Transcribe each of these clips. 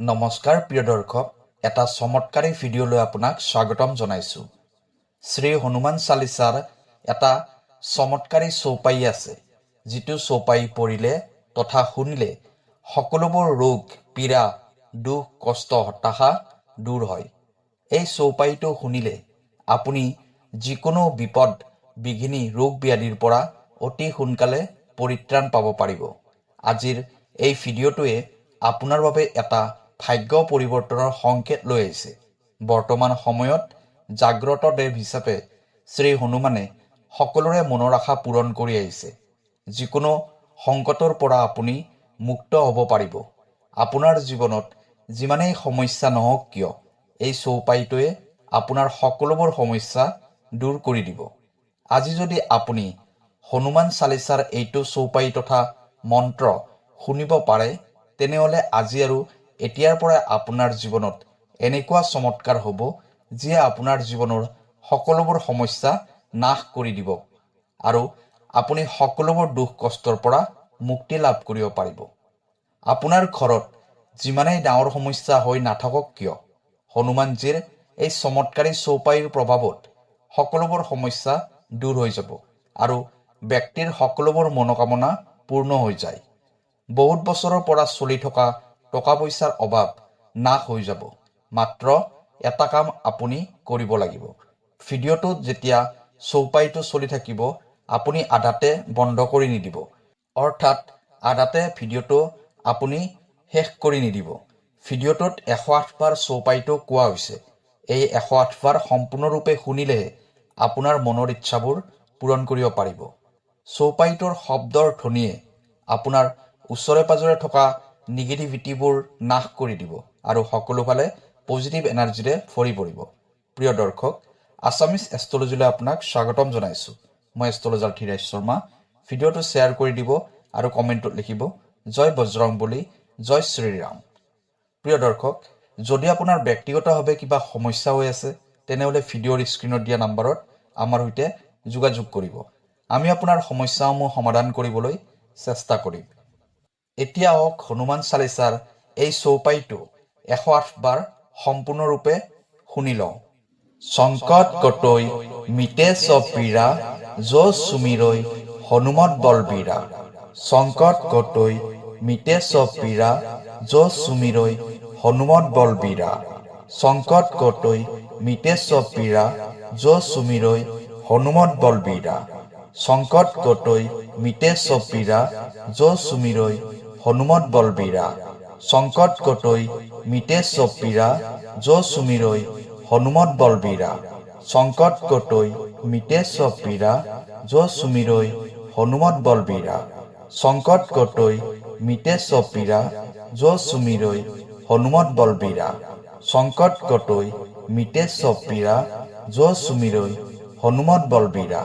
নমস্কাৰ প্ৰিয় দৰ্শক, এটা চমৎকাৰী ভিডিঅ'লৈ আপোনাক স্বাগতম জনাইছোঁ। শ্ৰী হনুমান চালিচাৰ এটা চমৎকাৰী চৌপাই আছে, যিটো চৌপাই পঢ়িলে তথা শুনিলে সকলোবোৰ ৰোগ, পীড়া, দুখ, কষ্ট, হতাশা দূৰ হয়। এই চৌপাইটো শুনিলে আপুনি যিকোনো বিপদ, বিঘিনি, ৰোগ ব্যাধিৰ পৰা অতি সোনকালে পৰিত্ৰাণ পাব পাৰিব। আজিৰ এই ভিডিঅ'টোৱে আপোনাৰ বাবে এটা ভাগ্য পৰিৱৰ্তনৰ সংকেত লৈ আহিছে। বৰ্তমান সময়ত জাগ্ৰত দেৱ হিচাপে শ্ৰী হনুমানে সকলোৰে মনৰ আশা পূৰণ কৰি আহিছে। যিকোনো সংকটৰ পৰা আপুনি মুক্ত হ'ব পাৰিব। আপোনাৰ জীৱনত যিমানেই সমস্যা নহওক কিয় এই চৌপাইটোৱে আপোনাৰ সকলোবোৰ সমস্যা দূৰ কৰি দিব। আজি যদি আপুনি হনুমান চালিচাৰ এইটো চৌপাই তথা মন্ত্ৰ শুনিব পাৰে তেনেহ'লে আজি আৰু এতিয়াৰ পৰা আপোনাৰ জীৱনত এনেকুৱা চমৎকাৰ হ'ব যিয়ে আপোনাৰ জীৱনৰ সকলোবোৰ সমস্যা নাশ কৰি দিব আৰু আপুনি সকলোবোৰ দুখ কষ্টৰ পৰা মুক্তি লাভ কৰিব পাৰিব। আপোনাৰ ঘৰত যিমানেই ডাঙৰ সমস্যা হৈ নাথাকক কিয়, হনুমানজীৰ এই চমৎকাৰী চৌপাইৰ প্ৰভাৱত সকলোবোৰ সমস্যা দূৰ হৈ যাব আৰু ব্যক্তিৰ সকলোবোৰ মনোকামনা পূৰ্ণ হৈ যায়। বহুত বছৰৰ পৰা চলি থকা টকা পইচাৰ অভাৱ নাশ হৈ যাব। মাত্ৰ এটা কাম আপুনি কৰিব লাগিব। ভিডিঅ'টোত যেতিয়া চৌপাইটো চলি থাকিব, আপুনি আধাতে বন্ধ কৰি নিদিব। অৰ্থাৎ আধাতে ভিডিঅ'টো আপুনি শেষ কৰি নিদিব। ভিডিঅ'টোত এশ আঠবাৰ চৌপাইটো কোৱা হৈছে। এই এশ আঠবাৰ সম্পূৰ্ণৰূপে শুনিলেহে আপোনাৰ মনৰ ইচ্ছাবোৰ পূৰণ কৰিব পাৰিব। চৌপাইটোৰ শব্দৰ ধ্বনিয়ে আপোনাৰ ওচৰে পাজৰে থকা নিগেটিভিটিবোৰ নাশ কৰি দিব আৰু সকলোফালে পজিটিভ এনাৰ্জিৰে ভৰি পৰিব। প্ৰিয় দৰ্শক আছামিজ এষ্ট্ৰলজিলৈ আপোনাক স্বাগতম জনাইছোঁ। মই এষ্ট্ৰলজাৰ ধীৰাজ শৰ্মা। ভিডিঅ'টো শ্বেয়াৰ কৰি দিব আৰু কমেণ্টত লিখিব, জয় বজৰং বুলি, জয় শ্ৰীৰাম। প্ৰিয় দৰ্শক, যদি আপোনাৰ ব্যক্তিগতভাৱে কিবা সমস্যা হৈ আছে, তেনেহ'লে ভিডিঅ'ৰ স্ক্ৰীণত দিয়া নাম্বাৰত আমাৰ সৈতে যোগাযোগ কৰিব। আমি আপোনাৰ সমস্যাসমূহ সমাধান কৰিবলৈ চেষ্টা কৰিম। এতিয়া আহক হনুমান চালিচাৰ এই চৌপাইটো এশ আঠবাৰ সম্পূৰ্ণৰূপে শুনি লওঁ। সংকট কটৈ মিটে চব পীড়া য সুমিৰৈ, হনুমত বলবীৰা। সংকট কটৈ মিটে চব পীড়া য সুমিৰৈ, হনুমত বলবীৰা। সংকট কটৈ মিটে চব পীড়া য সুমিৰৈ, হনুমত বলবীৰা। সংকট কটৈ মিটে চব পীড়া য সুমিৰৈ হনুমত বলবীৰা সংকট কটৈ, মিটে চব পীড়া য হনুমত বলবীৰা সংকট কটৈ, মিটে চব পীড়া য হনুমত বলবীৰা সংকট কটৈ, মিটে চব পীড়া য হনুমত বলবীৰা সংকট কটৈ, মিটে চব পীড়া য সুমিৰৈ, হনুমত বলবীৰা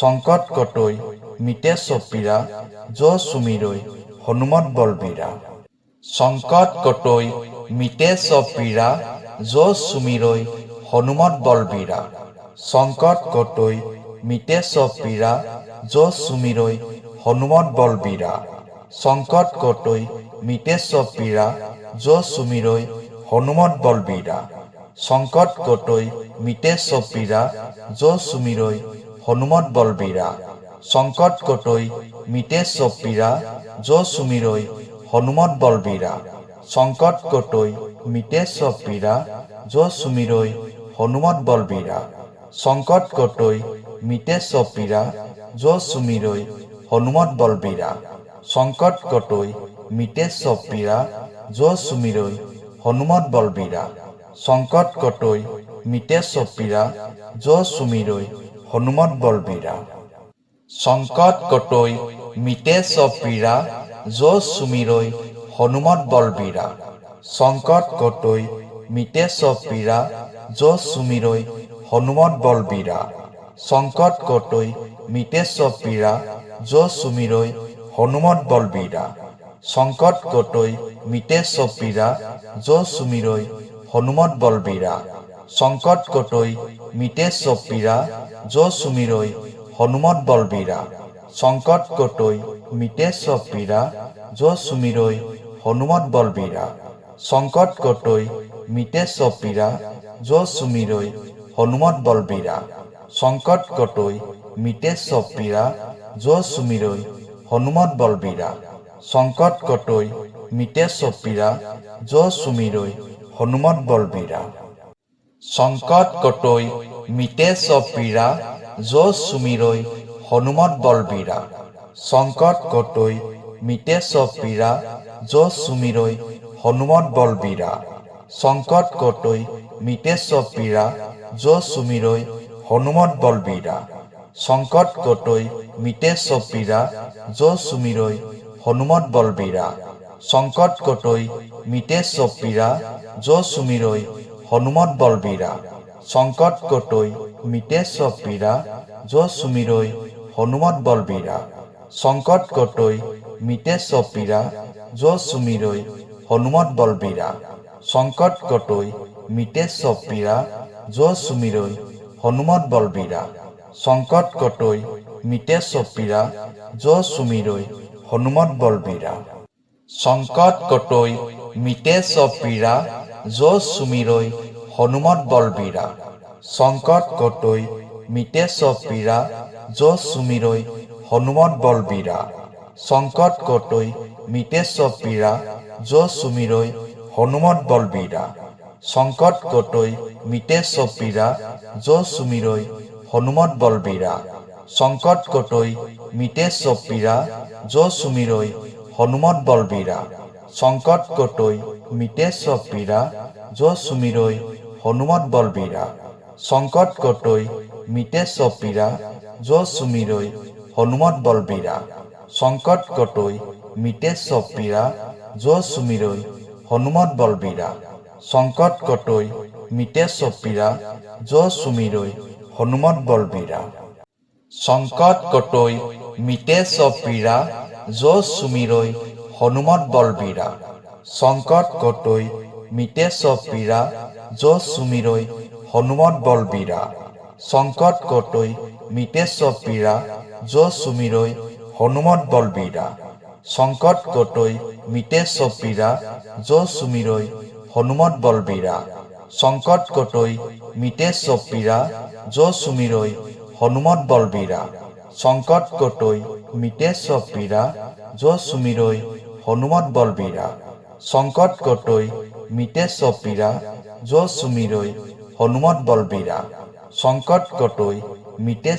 সংকট কটৈ, মিটে চব পীড়া য সুমিৰৈ হনুমত বলবীৰা। সংকট কটৈ মিটে চব পীড়া য সুমিৰৈ হনুমত বলবীৰা। সংকট কটৈ মিটে চব পীড়া য সুমিৰৈ হনুমত বলবীৰা। সংকট কটৈ মিটে চব পীড়া য সুমিৰৈ হনুমত বলবীৰা। সংকট কটৈ মিটে চব পীড়া য সুমিৰৈ হনুমত বলবীৰা। সংকট কটৈ মিটে চব পীড়া য সুমিৰৈ, হনুমত বলবীৰা। সংকট কটৈ মিটে চব পীড়া য সুমিৰৈ, হনুমত বলবীৰা। সংকট কটৈ মিটে চব পীড়া য সুমিৰৈ, হনুমত বলবীৰা। সংকট কটৈ মিটে চব পীড়া য সুমিৰৈ, হনুমত বলবীৰা। সংকট কটৈ মিটে চব পীড়া য সুমিৰৈ, হনুমত বলবীৰা। সংকট কটৈ মিটে চব পীড়া য সুমিৰৈ, হনুমত বলবীৰা। সংকট কটৈ মিটে চব পীড়া য সুমিৰৈ, হনুমত বলবীৰা। সংকট কটৈ মিটে চব পীড়া য সুমিৰৈ, হনুমত বলবীৰা। সংকট কটৈ মিটে চব পীড়া য সুমিৰৈ, হনুমত বলবীৰা। সংকট কটৈ মিটে চব পীড়া য সুমিৰৈ হনুমত বলবীৰা সংকট কটৈ মিটে চব পীড়া য সুমিৰৈ হনুমত বলবীৰা সংকট কটৈ মিটে সপীৰা য সুমিৰৈ হনুমত বলবীৰা সংকট কটৈ মিটে সপীৰা য সুমিৰৈ হনুমত বলবীৰা সংকট কটৈ মিটে সপীৰা য সুমিৰৈ হনুমত বলবীৰা সংকট কটৈ মিটে সপীৰা য সুমিৰৈ, হনুমত বলবীৰা সংকট কটৈ মিটে সপীৰা য সুমিৰৈ, হনুমত বলবীৰা সংকট কটৈ মিটে সপীৰা য সুমিৰৈ, হনুমত বলবীৰা সংকট কটৈ মিটে সপীৰা য সুমিৰৈ, হনুমত বলবীৰা সংকট কটৈ মিটে সপীৰা য সুমিৰৈ, হনুমত বলবীৰা সংকট কটৈ, মিটে সপীৰা য সুমিৰৈ, হনুমত বলবীৰা সংকট কটৈ, মিটে সপীৰা য সুমিৰৈ, হনুমত বলবীৰা সংকট কটৈ, মিটে সপীৰা য সুমিৰৈ, হনুমত বলবীৰা সংকট কটৈ, মিটে সপীৰা য সুমিৰৈ, হনুমত বলবীৰা সংকট কটৈ, মিটে সপীৰা য সুমিৰৈ হনুমত বলবীৰা সংকট কটৈ মিটে সপীৰা য সুমিৰৈ, হনুমত বলবীৰা সংকট কটৈ মিটে সপীৰা য সুমিৰৈ, হনুমত বলবীৰা সংকট কটৈ মিটে সপীৰা য সুমিৰৈ, হনুমত বলবীৰা সংকট কটৈ মিটে সপীৰা য সুমিৰৈ, হনুমত বলবীৰা সংকট কটৈ মিটে সপীৰা য সুমিৰৈ হনুমত বলবীৰা সংকট কটৈ, মিটে সপীৰা য সুমিৰৈ, হনুমত বলবীৰা সংকট কটৈ, মিটে সপীৰা য সুমিৰৈ, হনুমত বলবীৰা সংকট কটৈ, মিটে সপীৰা য সুমিৰৈ, হনুমত বলবীৰা সংকট কটৈ, মিটে সপীৰা য সুমিৰৈ, হনুমত বলবীৰা সংকট কটৈ, মিটে সপীৰা য সুমিৰৈ হনুমত বলবীৰা সংকট কটৈ মিটে সপীৰা য সুমিৰৈ হনুমত বলবীৰা সংকট কটৈ মিটে সপীৰা য সুমিৰৈ হনুমত বলবীৰা সংকট কটৈ মিটে সপীৰা য সুমিৰৈ হনুমত বলবীৰা সংকট কটৈ মিটে সপীৰা য সুমিৰৈ হনুমত বলবীৰা সংকট কটৈ মিটে সপীৰা য হনুমত বলবীৰা, সংকট কটৈ মিটে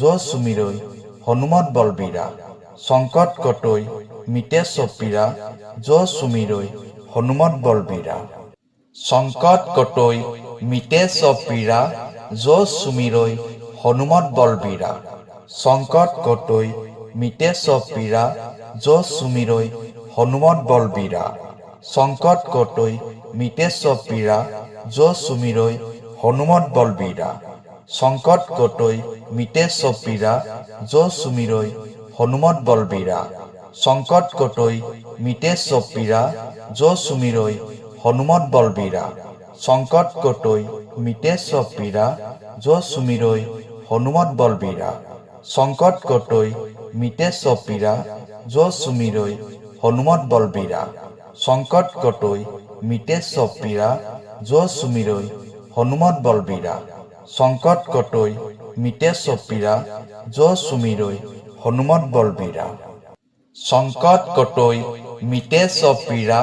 য সুমিৰৈ হনুমত বলবীৰা, সংকট কটৈ মিটে য সুমিৰৈ হনুমত বলবীৰা। সংকট কটৈ মিটে য সুমিৰৈ হনুমত বলবীৰা। সংকট কটৈ মিটে য সুমিৰৈ হনুমত বলবীৰা। সংকট কটৈ মিটে সপীৰা য সুমিৰৈ হনুমত বলবীৰা সংকট কটৈ মিটে সপীৰা য সুমিৰৈ হনুমত বলবীৰা সংকট কটৈ মিটে সপীৰা য সুমিৰৈ হনুমত বলবীৰা সংকট কটৈ মিটে সপীৰা য সুমিৰৈ হনুমত বলবীৰা সংকট কটৈ মিটে সপীৰা য সুমিৰৈ হনুমত বলবীৰা সংকট কটৈ মিটে সপীৰা য সুমিৰৈ হনুমত বলবীৰা, সংকট কটৈ মিটে সপীৰা য সুমিৰৈ হনুমত বলবীৰা। সংকট কটৈ মিটে সপীৰা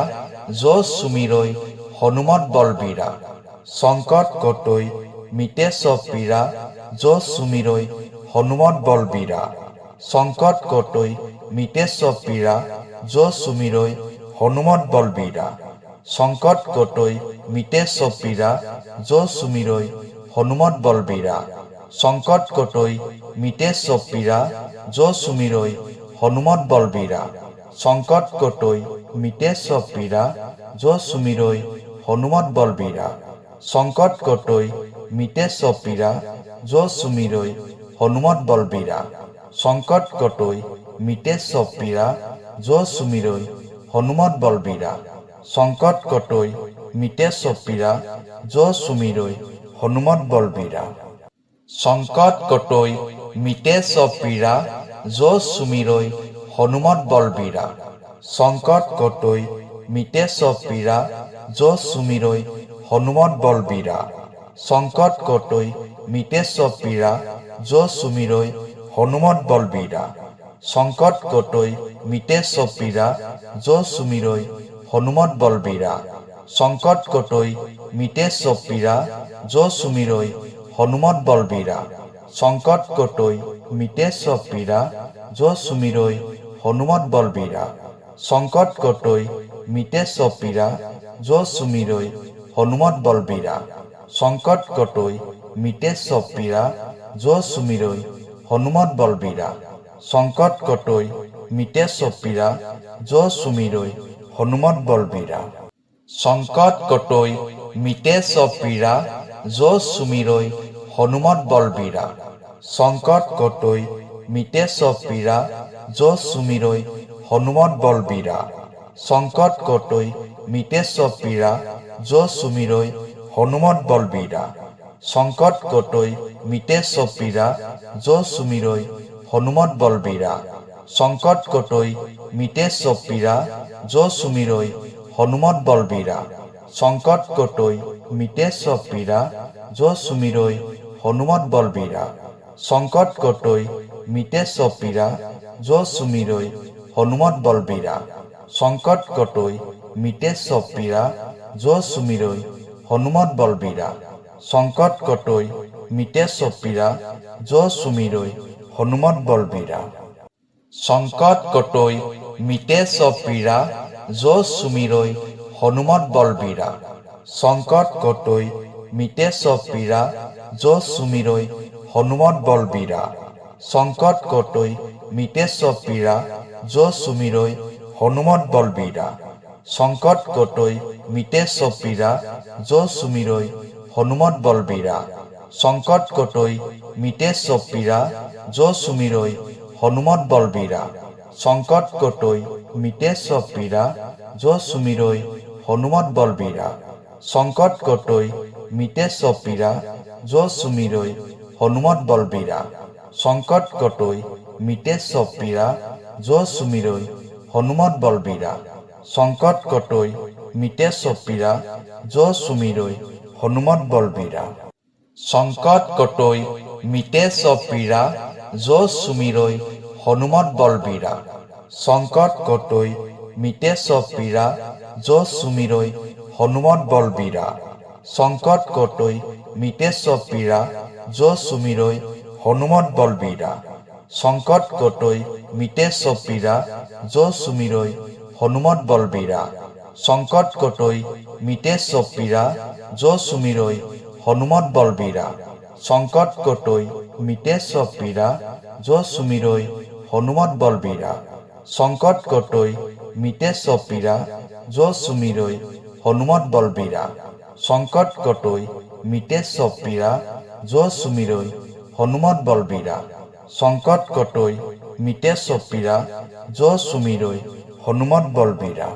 য সুমিৰৈ হনুমত বলবীৰা। সংকট কটৈ মিটে সপীৰা য সুমিৰৈ হনুমত বলবীৰা। সংকট কটৈ মিটে সপীৰা য সুমিৰৈ হনুমত বলবীৰা। সংকট কটৈ মিটে সপীৰা য সুমিৰৈ, হনুমত বলবীৰা সংকট কটৈ মিটে সপীৰা য সুমিৰৈ, হনুমত বলবীৰা সংকট কটৈ মিটে সপীৰা য সুমিৰৈ, হনুমত বলবীৰা সংকট কটৈ মিটে সপীৰা য সুমিৰৈ, হনুমত বলবীৰা সংকট কটৈ মিটে সপীৰা য সুমিৰৈ, হনুমত বলবীৰা সংকট কটৈ মিটে সপীৰা য সুমিৰৈ, হনুমত বলবীৰা। সংকট কটৈ মিটে সপীৰা য সুমিৰৈ, হনুমত বলবীৰা। সংকট কটৈ মিটে সব পীড়া যো হনুমত বলবীরা সংকট কটই মিটে সব পীড়া যো হনুমত বলবীরা সংকট কটই মিটে পীড়া যো সুমিরই হনুমত বলবীরা সংকট কটই মিটে পীড়া যো সুমিরই হনুমত বলবীরা সংকট কটই মিটে পীড়া যো সুমিরই হনুমত বলবীরা সংকট কটই মিটে পীড়া যো সুমিরই হনুমত বলবীরা সংকট কটই মিটে পীড়া যো সুমিরই হনুমত বলবীরা সংকট কটই মিটে পীড়া যো সুমিরই হনুমত বলবীরা সংকট মিটে সব পীড়া যো সুমিরই হনুমত বলবীরা সংকট মিটে সব পীড়া যো সুমিরই হনুমত বলবীরা সংকট মিটে সব পীড়া যো সুমিরই হনুমত বলবীরা সংকট মিটে সব পীড়া যো সুমিরই হনুমত বলবীরা সংকট কটই মিটে সব পীড়া, যো সুমিরই হনুমত বলবীরা সংকট কটই মিটে সব পীড়া, যো সুমিরই হনুমত বলবীরা সংকট কটই মিটে সব পীড়া, যো সুমিরই হনুমত বলবীরা সংকট কটই মিটে সব পীড়া, যো সুমিরই হনুমত বলবীরা সংকট কটই মিটে সব পীড়া, যো সুমিরই হনুমত বলবীরা সংকট কটই মিটে পীড়া যো সুমিরই হনুমত বলবীরা সংকট কটই মিটে পীড়া যো সুমিরই হনুমত বলবীরা সংকট কটই মিটে পীড়া যো সুমিরই হনুমত বলবীরা সংকট কটই মিটে পীড়া যো সুমিরই হনুমত বলবীরা সংকট কটই মিটে পীড়া যো সুমিরই হনুমত বলবীরা সংকট কটই মিটে সব পীড়া যো সুমিরই হনুমত বলবীরা সংকট কটই মিটে সব পীড়া যো সুমিরই হনুমত বলবীরা সংকট কটই মিটে সব পীড়া যো সুমিরই হনুমত বলবীরা সংকট কটই মিটে সব পীড়া যো সুমিরই হনুমত বলবীরা সংকট কটই মিটে পীড়া যো সুমিরই হনুমত বলবীরা সংকট কটই মিটে সব পীড়া যো সুমিরই হনুমত বলবীরা সংকট কটই মিটে সব পীড়া যো সুমিরই হনুমত বলবীরা সংকট কটই মিটে সব পীড়া যো সুমিরই হনুমত বলবীরা সংকট কটই মিটে সব পীড়া যো সুমিরই হনুমত বলবীরা সংকট কটই মিটে সব পীড়া যো সুমিরই হনুমত বলবীরা সংকট কটই মিটে সব পীড়া যো সুমিরই হনুমত বলবীরা সংকট কটই মিটে সব পীড়া যো সুমিরই হনুমত বলবীরা সংকট কটই মিটে সব পীড়া যো সুমিরই হনুমত বলবীরা